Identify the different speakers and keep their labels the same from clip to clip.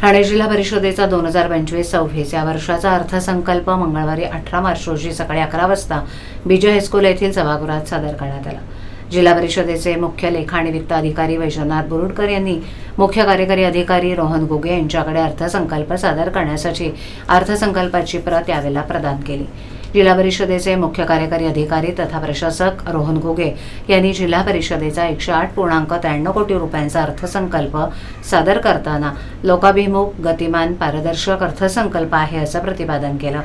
Speaker 1: ठाणे जिल्हा परिषदेचा दोन हजार पंचवीस सव्वीस या वर्षाचा अर्थसंकल्प मंगळवारी अठरा मार्च रोजी सकाळी अकरा वाजता. विजय हायस्कूल येथील सभागृहात सादर करण्यात आला. जिल्हा परिषदेचे मुख्य लेखा आणि वित्त अधिकारी वैजनाथ बुरुडकर यांनी मुख्य कार्यकारी अधिकारी रोहन घुगे यांच्याकडे अर्थसंकल्प सादर करण्यासाठी अर्थसंकल्पाची प्रत यावेळेला प्रदान केली. जिल्हा परिषदेचे मुख्य कार्यकारी अधिकारी तथा प्रशासक रोहन घुगे यांनी जिल्हा परिषदेचा एकशे आठ पूर्णांक त्र्याण्णव कोटी रुपयांचा अर्थसंकल्प सादर करताना लोकाभिमुख गतिमान पारदर्शक अर्थसंकल्प आहे असं प्रतिपादन केलं.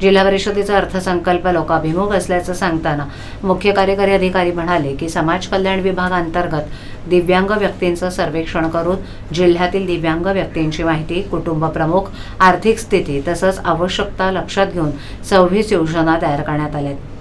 Speaker 1: जिल्हा परिषदेचा अर्थसंकल्प लोकाभिमुख असल्याचं सांगताना मुख्य कार्यकारी अधिकारी म्हणाले की समाज कल्याण विभागांतर्गत दिव्यांग व्यक्तींचं सर्वेक्षण करून जिल्ह्यातील दिव्यांग व्यक्तींची माहिती कुटुंब प्रमुख आर्थिक स्थिती तसंच आवश्यकता लक्षात घेऊन सव्वीस योजना तयार करण्यात आल्या आहेत.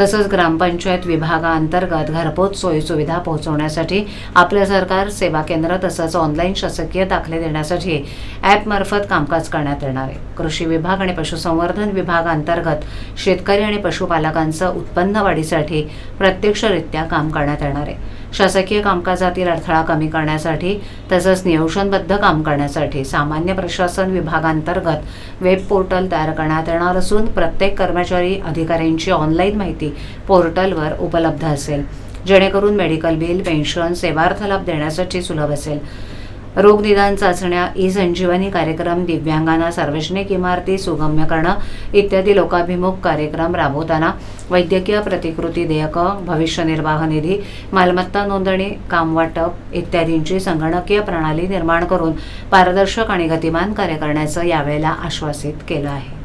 Speaker 1: तसंच ग्रामपंचायत विभागाअंतर्गत घरपोच सोयीसुविधा पोहोचवण्यासाठी आपलं सरकार सेवा केंद्र तसंच ऑनलाईन शासकीय दाखले देण्यासाठी ॲपमार्फत कामकाज करण्यात येणार आहे. कृषी विभाग आणि पशुसंवर्धन विभागाअंतर्गत शेतकरी आणि पशुपालकांचं उत्पन्न वाढीसाठी प्रत्यक्षरित्या काम करण्यात येणार आहे. शासकीय कामकाजातील अडथळा कमी करण्यासाठी तसंच नियोजनबद्ध काम करण्यासाठी सामान्य प्रशासन विभागांतर्गत वेब पोर्टल तयार करण्यात येणार असून प्रत्येक कर्मचारी अधिकाऱ्यांची ऑनलाईन माहिती पोर्टलवर उपलब्ध असेल. जेणेकरून मेडिकल बिल पेन्शन सेवार्थ लाभ देण्यासाठी सुलभ असेल. रोगनिदान चाचण्या ई संजीवनी कार्यक्रम दिव्यांगांना सार्वजनिक इमारती सुगम्य करणं इत्यादी लोकाभिमुख कार्यक्रम राबवताना वैद्यकीय प्रतिकृती देयकं भविष्य निर्वाह निधी मालमत्ता नोंदणी कामवाटप इत्यादींची संगणकीय प्रणाली निर्माण करून पारदर्शक आणि गतिमान कार्य करण्याचं यावेळेला आश्वासित केलं आहे.